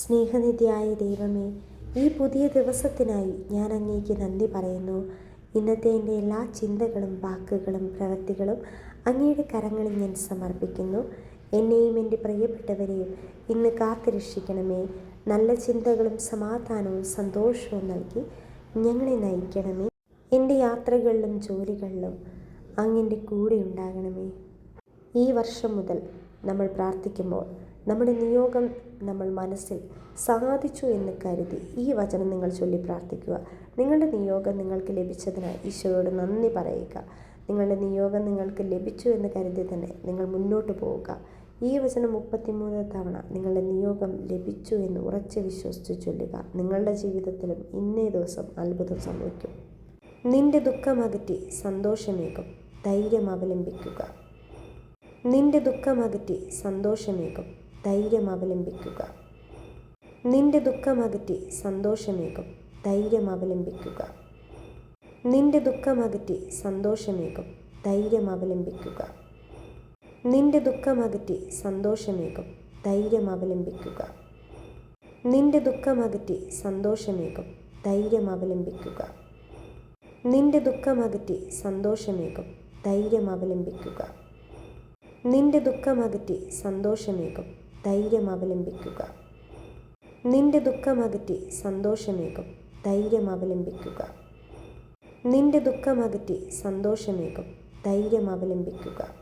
സ്നേഹനിധിയായ ദൈവമേ ഈ പുതിയ ദിവസത്തിനായി ഞാൻ അങ്ങേക്ക് നന്ദി പറയുന്നു. ഇന്നത്തെ എന്റെ എല്ലാ ചിന്തകളും വാക്കുകളും പ്രവൃത്തികളും അങ്ങയുടെ കരങ്ങളിൽ ഞാൻ സമർപ്പിക്കുന്നു. എന്നെയും എന്റെ പ്രിയപ്പെട്ടവരെയും ഇന്ന് കാത്തുരക്ഷിക്കണമേ. നല്ല ചിന്തകളും സമാധാനവും സന്തോഷവും നൽകി ഞങ്ങളെ നയിക്കണമേ. എന്റെ യാത്രകളിലും ജോലികളിലും അങ്ങിന്റെ കൂടെ ഉണ്ടാകണമേ. ഈ വർഷം മുതൽ നമ്മൾ പ്രാർത്ഥിക്കുമ്പോൾ നമ്മുടെ നിയോഗം നമ്മൾ മനസ്സിൽ സാധിച്ചു എന്ന് കരുതി ഈ വചനം നിങ്ങൾ ചൊല്ലി പ്രാർത്ഥിക്കുക. നിങ്ങളുടെ നിയോഗം നിങ്ങൾക്ക് ലഭിച്ചതിനായി ഈശോയോട് നന്ദി പറയുക. നിങ്ങളുടെ നിയോഗം നിങ്ങൾക്ക് ലഭിച്ചു എന്ന് കരുതി തന്നെ നിങ്ങൾ മുന്നോട്ട് പോവുക. ഈ വചനം മുപ്പത്തിമൂന്ന് തവണ നിങ്ങളുടെ നിയോഗം ലഭിച്ചു എന്ന് ഉറച്ച് വിശ്വസിച്ച് ചൊല്ലുക. നിങ്ങളുടെ ജീവിതത്തിലും ഇന്നേ ദിവസം അത്ഭുതം സംഭവിക്കും. നിന്റെ ദുഃഖമകറ്റി സന്തോഷമേകും. ധൈര്യം അവലംബിക്കുക. നിന്റെ ദുഃഖമകറ്റി സന്തോഷമേകും. ധൈര്യം അവലംബിക്കുക. നിന്റെ ദുഃഖമകറ്റി സന്തോഷമേകും. ധൈര്യം അവലംബിക്കുക. നിന്റെ ദുഃഖമകറ്റി സന്തോഷമേകും. ധൈര്യം അവലംബിക്കുക. നിന്റെ ദുഃഖമകറ്റി സന്തോഷമേകും. ധൈര്യം അവലംബിക്കുക. നിന്റെ ദുഃഖമകറ്റി സന്തോഷമേകും. ധൈര്യം അവലംബിക്കുക. നിന്റെ ദുഃഖമകറ്റി സന്തോഷമേകും. ധൈര്യം അവലംബിക്കുക. നിന്റെ ദുഃഖമകറ്റി സന്തോഷമേകും. ധൈര്യം അവലംബിക്കുക. നിന്റെ ദുഃഖമകറ്റി സന്തോഷമേകും. ധൈര്യം അവലംബിക്കുക. നിന്റെ ദുഃഖമകറ്റി സന്തോഷമേകും. ധൈര്യം അവലംബിക്കുക.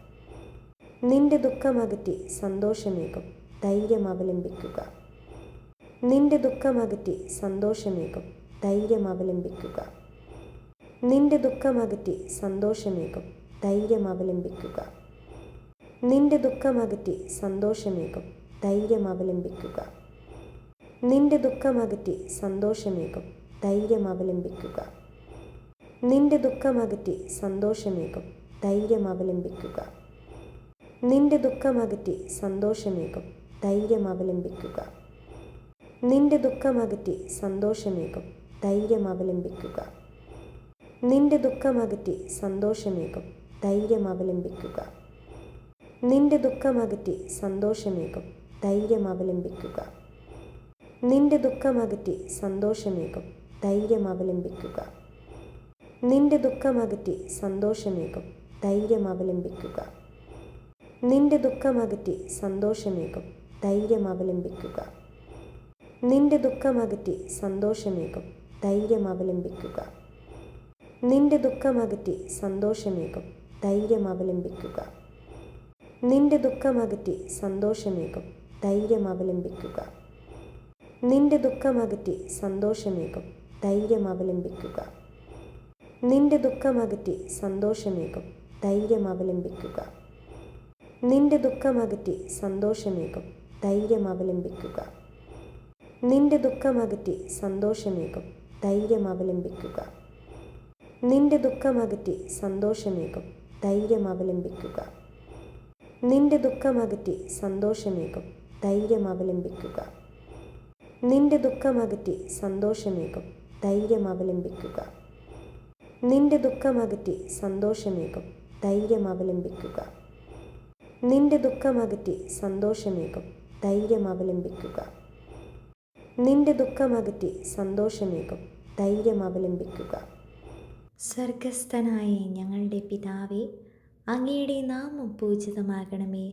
നിന്റെ ദുഃഖമകറ്റി സന്തോഷമേകും. ധൈര്യം അവലംബിക്കുക. നിന്റെ ദുഃഖമകറ്റി സന്തോഷമേകും. ധൈര്യം അവലംബിക്കുക. നിന്റെ ദുഃഖമകറ്റി സന്തോഷമേകും. ധൈര്യം അവലംബിക്കുക. നിന്റെ ദുഃഖമകറ്റി സന്തോഷമേകും. ധൈര്യം അവലംബിക്കുക. നിന്റെ ദുഃഖമകറ്റി സന്തോഷമേകും. ധൈര്യം അവലംബിക്കുക. നിന്റെ ദുഃഖമകറ്റി സന്തോഷമേകും. ധൈര്യം അവലംബിക്കുക. നിന്റെ ദുഃഖമകറ്റി സന്തോഷമേകും. ധൈര്യം അവലംബിക്കുക. നിന്റെ ദുഃഖമകറ്റി സന്തോഷമേകും. ധൈര്യം അവലംബിക്കുക. നിന്റെ ദുഃഖമകറ്റി സന്തോഷമേകും. ധൈര്യം അവലംബിക്കുക. നിന്റെ ദുഃഖമകറ്റി സന്തോഷമേകും. ധൈര്യം അവലംബിക്കുക. നിന്റെ ദുഃഖമകറ്റി സന്തോഷമേകും. ധൈര്യം അവലംബിക്കുക. നിന്റെ ദുഃഖമകറ്റി സന്തോഷമേകും. ധൈര്യം അവലംബിക്കുക. നിന്റെ ദുഃഖമകറ്റി സന്തോഷമേകും. ധൈര്യം അവലംബിക്കുക. നിന്റെ ദുഃഖമകറ്റി സന്തോഷമേകും. ധൈര്യം അവലംബിക്കുക. നിന്റെ ദുഃഖമകറ്റി സന്തോഷമേകും. ധൈര്യം അവലംബിക്കുക. നിന്റെ ദുഃഖമകറ്റി സന്തോഷമേകും. ധൈര്യം അവലംബിക്കുക. നിന്റെ ദുഃഖമകറ്റി സന്തോഷമേകും. ധൈര്യം അവലംബിക്കുക. നിന്റെ ദുഃഖമകറ്റി സന്തോഷമേകും. ധൈര്യം അവലംബിക്കുക. നിന്റെ ദുഃഖമകറ്റി സന്തോഷമേകും. ധൈര്യം അവലംബിക്കുക. നിന്റെ ദുഃഖമകറ്റി സന്തോഷമേകും. ധൈര്യം അവലംബിക്കുക. നിന്റെ ദുഃഖമകറ്റി സന്തോഷമേകും. ധൈര്യം അവലംബിക്കുക. നിന്റെ ദുഃഖമകറ്റി സന്തോഷമേകും. ധൈര്യം അവലംബിക്കുക. നിന്റെ ദുഃഖമകറ്റി സന്തോഷമേകും. ധൈര്യം അവലംബിക്കുക. നിന്റെ ദുഃഖമകറ്റി സന്തോഷമേകും. ധൈര്യം അവലംബിക്കുക. നിന്റെ ദുഃഖമകറ്റി സന്തോഷമേകും. ധൈര്യം അവലംബിക്കുക. നിന്റെ ദുഃഖമകറ്റി സന്തോഷമേകും. ധൈര്യം അവലംബിക്കുക. സ്വർഗസ്ഥനായ ഞങ്ങളുടെ പിതാവേ അങ്ങയുടെ നാമം പൂജിതമാകണമേ.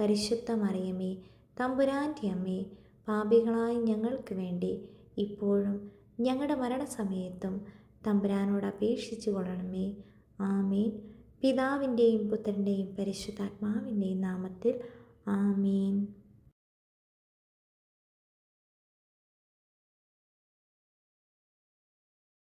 പരിശുദ്ധ മറിയമേ തമ്പുരാന്റെ അമ്മേ പാപികളായി ഞങ്ങൾക്ക് വേണ്ടി ഇപ്പോഴും ഞങ്ങളുടെ മരണസമയത്തും തമ്പുരാനോട് അപേക്ഷിച്ചു കൊള്ളണമേ. ആമേൻ. പിതാവിന്റെയും പുത്രന്റെയും പരിശുദ്ധാത്മാവിന്റെയും നാമത്തിൽ ആമേൻ.